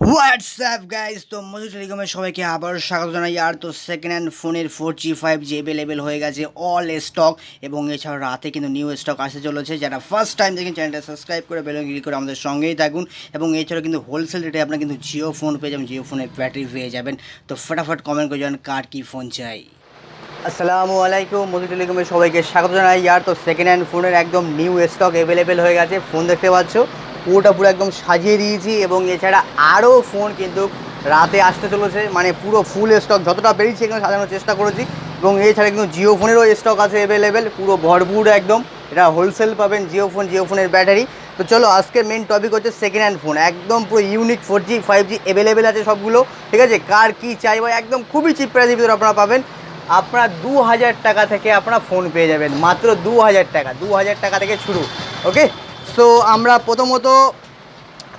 WhatsApp guys তো মধু টেলিকমের সবাইকে আবার স্বাগত জানাই। আর তো সেকেন্ড হ্যান্ড ফোনের four G five G available হয়ে গেছে অল স্টক এবং এছাড়াও রাতে কিন্তু নিউ স্টক আসতে চলেছে। যারা ফার্স্ট টাইম দেখেন চ্যানেলটা সাবস্ক্রাইব করে বেলন ক্লিক করে আমাদের সঙ্গেই থাকুন। এবং এছাড়াও কিন্তু হোলসেল রেটে আপনার কিন্তু জিও ফোন পেয়ে যাবেন জিও ফোনের ব্যাটারি পেয়ে যাবেন। তো ফটাফট কমেন্ট করে যাবেন কার কী ফোন চাই। আসসালামু আলাইকুম মোদি টেলিকমের সবাইকে স্বাগত জানাই। আর তো সেকেন্ড হ্যান্ড ফোনের একদম নিউ স্টক অ্যাভেলেবেল হয়ে গেছে। ফোন দেখতে পাচ্ছ পুরোটা পুরো একদম সাজিয়ে দিয়েছি এবং এছাড়া আরও ফোন কিন্তু রাতে আসতে চলেছে। মানে পুরো ফুল স্টক যতটা বেরিয়েছে এখানে সাজানোর চেষ্টা করেছি এবং এছাড়া কিন্তু জিও ফোনেরও স্টক আছে অ্যাভেলেবেল পুরো ভরপুর একদম। এটা হোলসেল পাবেন জিও ফোন জিও ফোনের ব্যাটারি তো চলো, আজকের মেন টপিক হচ্ছে সেকেন্ড হ্যান্ড ফোন একদম পুরো unique four G five G available আছে সবগুলো। ঠিক আছে? কার কী চাই বা একদম খুবই চিপ প্রাইসের ভিতরে আপনারা পাবেন। আপনারা দু হাজার টাকা থেকে আপনারা ফোন পেয়ে যাবেন। মাত্র দু হাজার টাকা দু হাজার টাকা থেকে শুরু। ওকে সো আমরা প্রথমত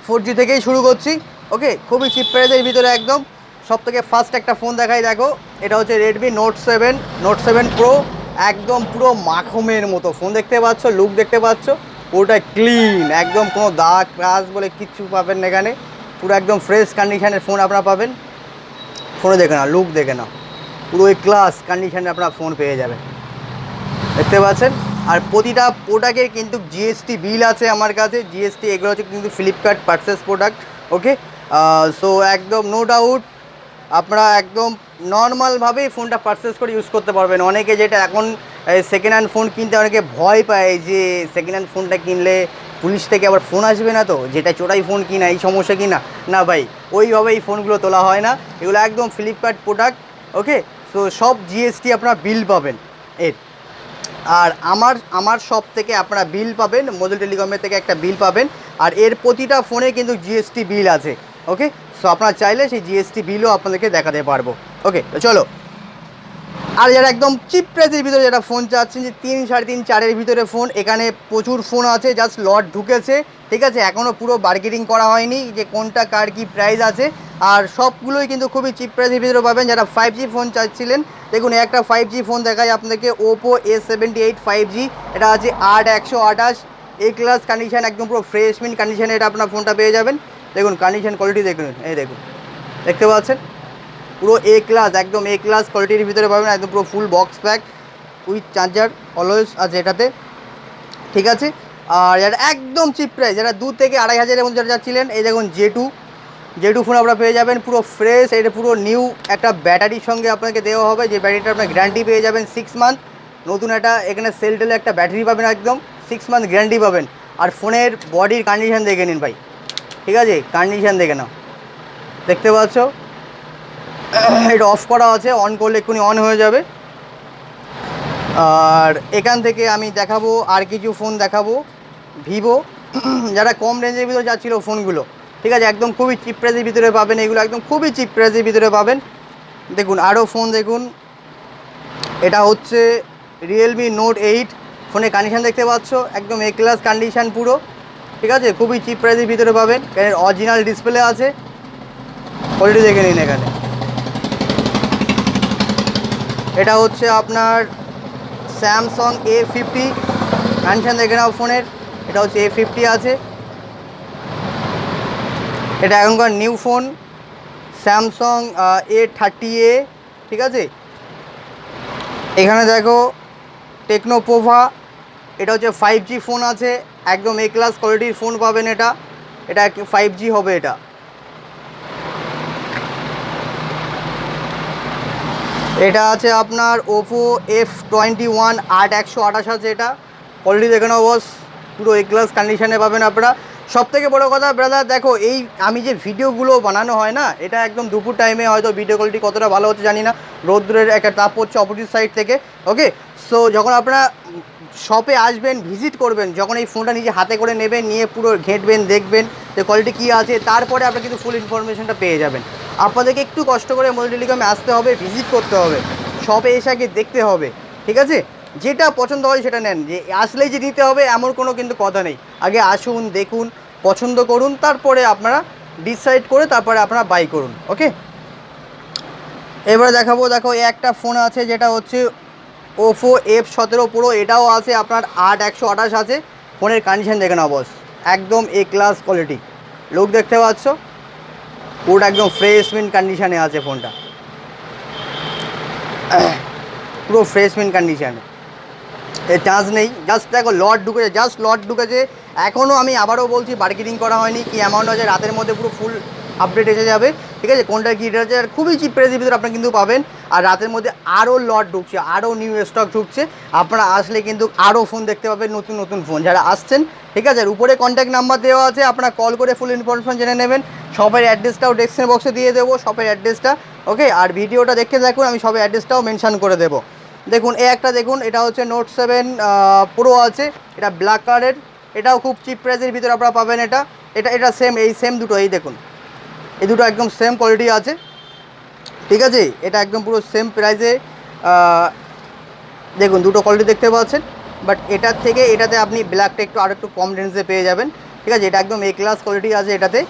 ফোর জি থেকেই শুরু করছি ওকে খুবই চিপ প্রাইসের ভিতরে একদম। সব থেকে ফার্স্ট একটা ফোন দেখাই, দেখো। এটা হচ্ছে Redmi note seven note seven pro একদম পুরো মাখমের মতো। ফোন দেখতে পাচ্ছ লুক দেখতে পাচ্ছ পুরোটা ক্লিন একদম কোনো দাগ ক্রাশ বলে কিচ্ছু পাবেন না এখানে। পুরো একদম ফ্রেশ কন্ডিশনের ফোন আপনারা পাবেন। ফোনে দেখে না লুক দেখে না পুরো ক্লাস কন্ডিশনে আপনারা ফোন পেয়ে যাবেন। দেখতে পাচ্ছেন? আর প্রতিটা প্রোডাক্টের কিন্তু জিএসটি বিল আছে আমার কাছে। জিএসটি এগুলো হচ্ছে কিন্তু Flipkart purchase product okay so একদম নো ডাউট আপনারা একদম নর্মালভাবেই ফোনটা পারচেস করে ইউজ করতে পারবেন। অনেকে যেটা এখন সেকেন্ড হ্যান্ড ফোন কিনতে অনেকে ভয় পায় যে সেকেন্ড হ্যান্ড ফোনটা কিনলে পুলিশ থেকে আবার ফোন আসবে না তো? যেটা চোরাই ফোন কিনা, এই সমস্যা কিনা? না ভাই ওইভাবে এই ফোনগুলো তোলা হয় না। এগুলো একদম ফ্লিপকার্ট প্রোডাক্ট ওকে সো সব জিএসটি আপনারা বিল পাবেন। এর। আর আমার আমার সব থেকে আপনারা বিল পাবেন, মোদল টেলিকমের থেকে একটা বিল পাবেন, আর এর প্রতিটা ফোনে কিন্তু জিএসটি বিল আছে ওকে সো আপনারা চাইলে সেই জিএসটি বিলও আপনাদেরকে দেখাতে পারব ওকে চলো আর যারা একদম চিপ প্রাইসের ভিতরে যারা ফোন চাচ্ছেন যে তিন, সাড়ে তিন, চারের ভিতরে ফোন এখানে প্রচুর ফোন আছে জাস্ট লট ঢুকেছে, ঠিক আছে? এখনও পুরো বার্গেটিং করা হয়নি যে কোনটা কার কী প্রাইস আছে। আর সবগুলোই কিন্তু খুবই চিপ প্রাইসের ভিতরে পাবেন। যারা ফাইভ জি ফোন চাচ্ছিলেন, দেখুন, একটা ফাইভ জি ফোন দেখায় আপনাকে Oppo A seventy eight five G এটা আছে আট, একশো আঠাশ এ ক্লাস কন্ডিশন একদম পুরো ফ্রেশ মিন কন্ডিশনে এটা আপনার ফোনটা পেয়ে যাবেন। দেখুন কন্ডিশন কোয়ালিটি দেখুন এই দেখুন, দেখতে পাচ্ছেন? পুরো এ ক্লাস একদম এ ক্লাস কোয়ালিটির ভিতরে পাবেন, একদম পুরো full box pack with charger always আছে এটাতে। ঠিক আছে? আর যারা একদম চিপ প্রাইস যারা দু থেকে আড়াই হাজারের মধ্যে যারা যাচ্ছিলেন এই দেখুন J two J two phone আপনারা পেয়ে যাবেন, পুরো ফ্রেশ এটা পুরো নিউ একটা ব্যাটারির সঙ্গে আপনাকে দেওয়া হবে, যে ব্যাটারিটা আপনার গ্যারান্টি পেয়ে যাবেন সিক্স মান্থ নতুন একটা, এখানে সেল টেলে একটা ব্যাটারি পাবেন একদম সিক্স মান্থ গ্যারান্টি পাবেন। আর ফোনের বডির কন্ডিশন দেখে নিন ভাই। ঠিক আছে? কন্ডিশন দেখে নাও। দেখতে পাচ্ছ? এটা অফ করা আছে অন করলে এক্ষুনি অন হয়ে যাবে। আর এখান থেকে আমি দেখাবো আর কিছু ফোন দেখাবো। ভিভো, যারা কম রেঞ্জের ভিতরে যাচ্ছিল ফোনগুলো ঠিক আছে? একদম খুবই চিপ প্রাইজের ভিতরে পাবেন, এগুলো একদম খুবই চিপ প্রাইজের ভিতরে পাবেন। দেখুন আরও ফোন দেখুন। এটা হচ্ছে রিয়েলমি নোট এইট ফোনের কন্ডিশান দেখতে পাচ্ছ, একদম এ ক্লাস কন্ডিশান পুরো, ঠিক আছে? খুবই চিপ প্রাইজের ভিতরে পাবেন। এর অরিজিনাল ডিসপ্লে আছে। কোয়ালিটি দেখে নিন এখানে। এটা হচ্ছে আপনার স্যামসং এ ফিফটি কন্ডিশন দেখে নাও ফোনের। এটা হচ্ছে এ ফিফটি আছে। এটা এখনকার new phone Samsung A thirty এ ঠিক আছে? এখানে দেখো টেকনো পোভা এটা হচ্ছে ফাইভ জি ফোন আছে। একদম এ ক্লাস কোয়ালিটির ফোন পাবেন এটা। এটা ফাইভ জি হবে এটা। এটা আছে আপনার ওপো এফ টোয়েন্টি ওয়ান আট একশো আঠাশ আছে এটা। কোয়ালিটি দেখে নাও বস পুরো এ ক্লাস কন্ডিশানে পাবেন আপনারা। সব থেকে বড়ো কথা ব্রাদার দেখো, এই আমি যে ভিডিওগুলো বানানো হয় না, এটা একদম দুপুর টাইমে হয়তো ভিডিও কোয়ালিটি কতটা ভালো হচ্ছে জানি না। রৌদ্রের একটা তাপ হচ্ছে অপোজিট সাইড থেকে ওকে সো যখন আপনারা শপে আসবেন ভিজিট করবেন, যখন এই ফোনটা নিজে হাতে করে নেবেন, নিয়ে পুরো ঘেঁটবেন, দেখবেন যে কোয়ালিটি কী আছে, তারপরে আপনারা কিন্তু ফুল ইনফরমেশনটা পেয়ে যাবেন। আপনাদেরকে একটু কষ্ট করে মোদি টেলিকমে আসতে হবে ভিজিট করতে হবে শপে এসে আগে দেখতে হবে, ঠিক আছে? যেটা পছন্দ হয় সেটা নেন, যে আসলেই যে নিতে হবে, এমন কোনো কিন্তু কথা নেই। আগে আসুন, দেখুন পছন্দ করুন, তারপরে আপনারা ডিসাইড করে তারপরে আপনারা বাই করুন ওকে এবারে দেখাবো, দেখো একটা ফোন আছে যেটা হচ্ছে ওপো এফ সতেরো প্রো এটাও আছে আপনার আট একশো আঠাশ আছে। ফোনের কন্ডিশন দেখে নাও বস একদম এ ক্লাস কোয়ালিটি লুক দেখতে পাচ্ছ? পুরোটা একদম ফ্রেশ মিন কন্ডিশনে আছে ফোনটা পুরো ফ্রেশ মিন কন্ডিশনে এ চান্স নেই। জাস্ট দেখো লট ঢুকেছে জাস্ট লট ঢুকেছে এখনও আমি আবারও বলছি বার্গেনিং করা হয়নি, কি অ্যামাউন্ট আছে, রাতের মধ্যে পুরো ফুল আপডেট এসে যাবে, ঠিক আছে? কোনটা কী আছে, আর খুবই চিপ প্রাইসের ভিতরে আপনারা কিন্তু পাবেন। আর রাতের মধ্যে আরও লট ঢুকছে, আরও নিউ স্টক ঢুকছে। আপনারা আসলে কিন্তু আরও ফোন দেখতে পাবেন, নতুন নতুন ফোন যারা আসছেন, ঠিক আছে? আর উপরে কন্ট্যাক্ট নাম্বার দেওয়া আছে, আপনারা কল করে ফুল ইনফরমেশন জেনে নেবেন। শপের অ্যাড্রেসটাও ডেসক্রিপশন বক্সে দিয়ে দেবো শপের অ্যাড্রেসটা ওকে আর ভিডিওটা দেখে দেখুন আমি সবের অ্যাড্রেসটাও মেনশন করে দেবো। দেখুন এ একটা দেখুন, এটা হচ্ছে নোট সেভেন প্রো আছে, এটা ব্ল্যাক কালারের এটাও খুব চিপ প্রাইসের ভিতরে আপনারা পাবেন এটা। এটা এটা সেম এই সেম দুটো, এই দেখুন। এই দুটো একদম সেম কোয়ালিটি আছে। ঠিক আছে? এটা একদম পুরো সেম প্রাইসে দেখুন, দুটো কোয়ালিটি দেখতে পাচ্ছেন। বাট এটার থেকে এটাতে আপনি ব্ল্যাকটা একটু, আর একটু কম রেঞ্জে পেয়ে যাবেন। ঠিক আছে? এটা একদম এ ক্লাস কোয়ালিটি আছে এটাতে।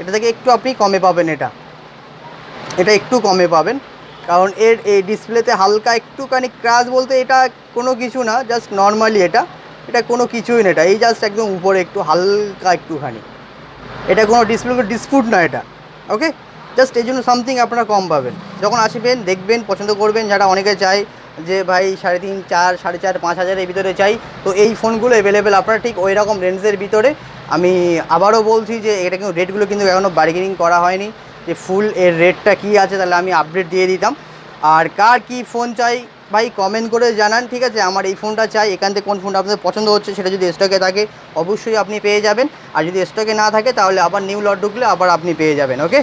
এটা থেকে একটু আপনি কমে পাবেন এটা। এটা একটু কমে পাবেন। কারণ এর, এই ডিসপ্লেতে হালকা একটুখানি ক্রাশ বলতে এটা কোনো কিছু না জাস্ট নর্মালি এটা। এটা কোনো কিছুই না, এটা এই জাস্ট একদম উপরে একটু হালকা একটুখানি। এটা কোনো ডিসপ্লে ডিসপুট না এটা ওকে জাস্ট এই জন্য সামথিং আপনারা কম পাবেন। যখন আসবেন, দেখবেন, পছন্দ করবেন, যারা অনেকে চায় যে ভাই সাড়ে তিন, চার, সাড়ে চার, পাঁচ হাজারের ভিতরে চাই, তো এই ফোনগুলো অ্যাভেলেবেল আপনারা ঠিক ওই রকম রেঞ্জের ভিতরে। আমি আবারও বলছি যে এটা কিন্তু রেটগুলো কিন্তু এখনও বার্গেনিং করা হয়নি, যে ফুল এর রেটটা কী আছে তাহলে আমি আপডেট দিয়ে দিতাম। আর কার কি ফোন চাই ভাই কমেন্ট করে জানান, ঠিক আছে? আমার এই ফোনটা চাই, এখান থেকে কোন ফোনটা আপনাদের পছন্দ হচ্ছে সেটা যদি স্টকে থাকে, অবশ্যই আপনি পেয়ে যাবেন। আর যদি স্টকে না থাকে, তাহলে আবার নিউ লট ঢুকলে আবার আপনি পেয়ে যাবেন ওকে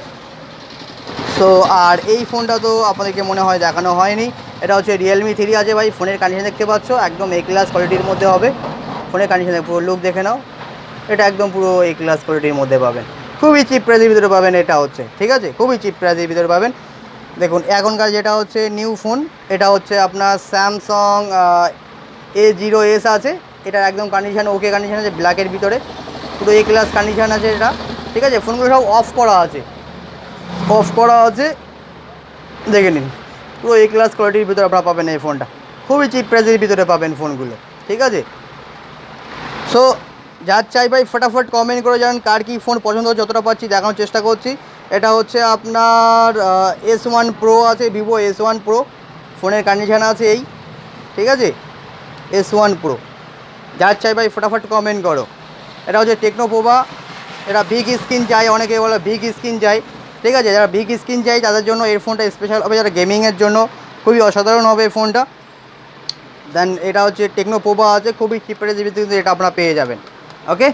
তো আর এই ফোনটা তো আপনাদেরকে মনে হয় দেখানো হয়নি। এটা হচ্ছে রিয়েলমি থ্রি আছে ভাই ফোনের কন্ডিশন দেখতে পাচ্ছ, একদম এ ক্লাস কোয়ালিটির মধ্যে হবে। ফোনের কন্ডিশন পুরো লুক দেখে নাও। এটা একদম পুরো এ ক্লাস কোয়ালিটির মধ্যে পাবেন। খুবই চিপ প্রাইজের ভিতরে পাবেন, এটা হচ্ছে, ঠিক আছে? খুবই চিপ প্রাইজের ভিতরে পাবেন। দেখুন এখনকার যেটা হচ্ছে নিউ ফোন এটা হচ্ছে আপনার স্যামসং এ জিরো এস আছে। এটার একদম কন্ডিশন ওকে কন্ডিশন আছে ব্ল্যাকের ভিতরে। পুরো এ ক্লাস কন্ডিশন আছে এটা। ঠিক আছে? ফোনগুলো সব অফ করা আছে। অফ করা আছে। দেখে নিন। পুরো এ ক্লাস কোয়ালিটির ভিতরে আপনারা পাবেন এই ফোনটা খুবই চিপ প্রাইসের ভিতরে পাবেন ফোনগুলো ঠিক আছে? সো যার চাই ভাই, ফটাফট কমেন্ট করে জানান কার কী ফোন পছন্দ হচ্ছে, যতটা পাচ্ছি, দেখানোর চেষ্টা করছি। এটা হচ্ছে আপনার এস ওয়ান প্রো আছে ভিভো এস ওয়ান প্রো ফোনের কন্ডিশান আছে এই, ঠিক আছে? এস ওয়ান প্রো যার চাই ভাই ফটাফট কমেন্ট করো। এটা হচ্ছে টেকনোপোভা এটা বিগ স্ক্রিন চাই, অনেকে বলে বিগ স্ক্রিন চাই, ঠিক আছে? যারা বিগ স্ক্রিন চাই, তাদের জন্য এই ফোনটা স্পেশাল হবে, যারা গেমিংয়ের জন্য খুবই অসাধারণ হবে এই ফোনটা দেন এটা হচ্ছে টেকনোপোভা আছে, খুবই চিপের কিন্তু এটা আপনারা পেয়ে যাবেন ওকে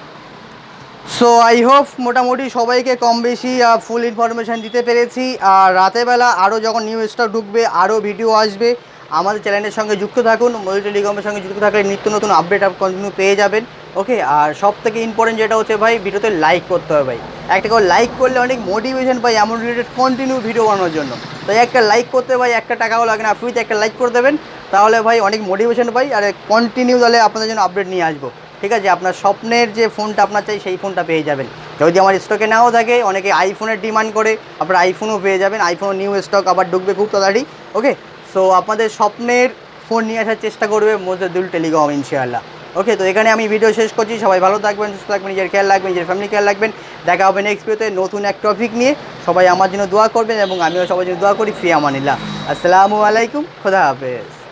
সো আই হোপ মোটামুটি সবাইকে কম বেশি ফুল ইনফরমেশান দিতে পেরেছি। আর রাতেরবেলা আরও যখন নিউ স্টক ঢুকবে আরও ভিডিও আসবে, আমাদের চ্যানেলের সঙ্গে যুক্ত থাকুন। মজু টেলিকমের সঙ্গে যুক্ত থাকলে নিত্য নতুন আপডেট আপ কন্টিনিউ পেয়ে যাবেন। ওকে আর সব থেকে ইম্পর্টেন্ট যেটা হচ্ছে ভাই ভিডিওতে লাইক করতে হবে ভাই। একটা করে লাইক করলে অনেক মোটিভেশন পাই এমন রিলেটেড কন্টিনিউ ভিডিও বানানোর জন্য। তাই একটা লাইক করতে ভাই, একটা টাকাও লাগে না। ফ্রিতে একটা লাইক করে দেবেন। তাহলে ভাই অনেক মোটিভেশন পাই। আর কন্টিনিউ তাহলে আপনাদের জন্য আপডেট নিয়ে আসব। ঠিক আছে? আপনার স্বপ্নের যে ফোনটা আপনার চাই, সেই ফোনটা পেয়ে যাবেন। যদি আমার স্টকে নাও থাকে, অনেকে আইফোনের ডিমান্ড করে, আপনার আইফোনও পেয়ে যাবেন। আইফোন নিউ স্টক আবার ঢুকবে খুব তাড়াতাড়ি ওকে সো আপনাদের স্বপ্নের ফোন নিয়ে আসার চেষ্টা করবে মোজাদুল টেলিকম, ইনশাআল্লাহ। ওকে তো এখানে আমি ভিডিও শেষ করছি। সবাই ভালো থাকবেন, সুস্থ থাকবেন, নিজের খেয়াল রাখবেন, নিজের ফ্যামিলি খেয়াল রাখবেন। দেখা হবে নেক্সট ভিডিওতে নতুন এক টপিক নিয়ে। সবাই আমার জন্য দোয়া করবেন এবং আমিও সবার জন্য দোয়া করি, ফি আমানিল্লাহ। আসসালামু আলাইকুম, খোদা হাফেজ।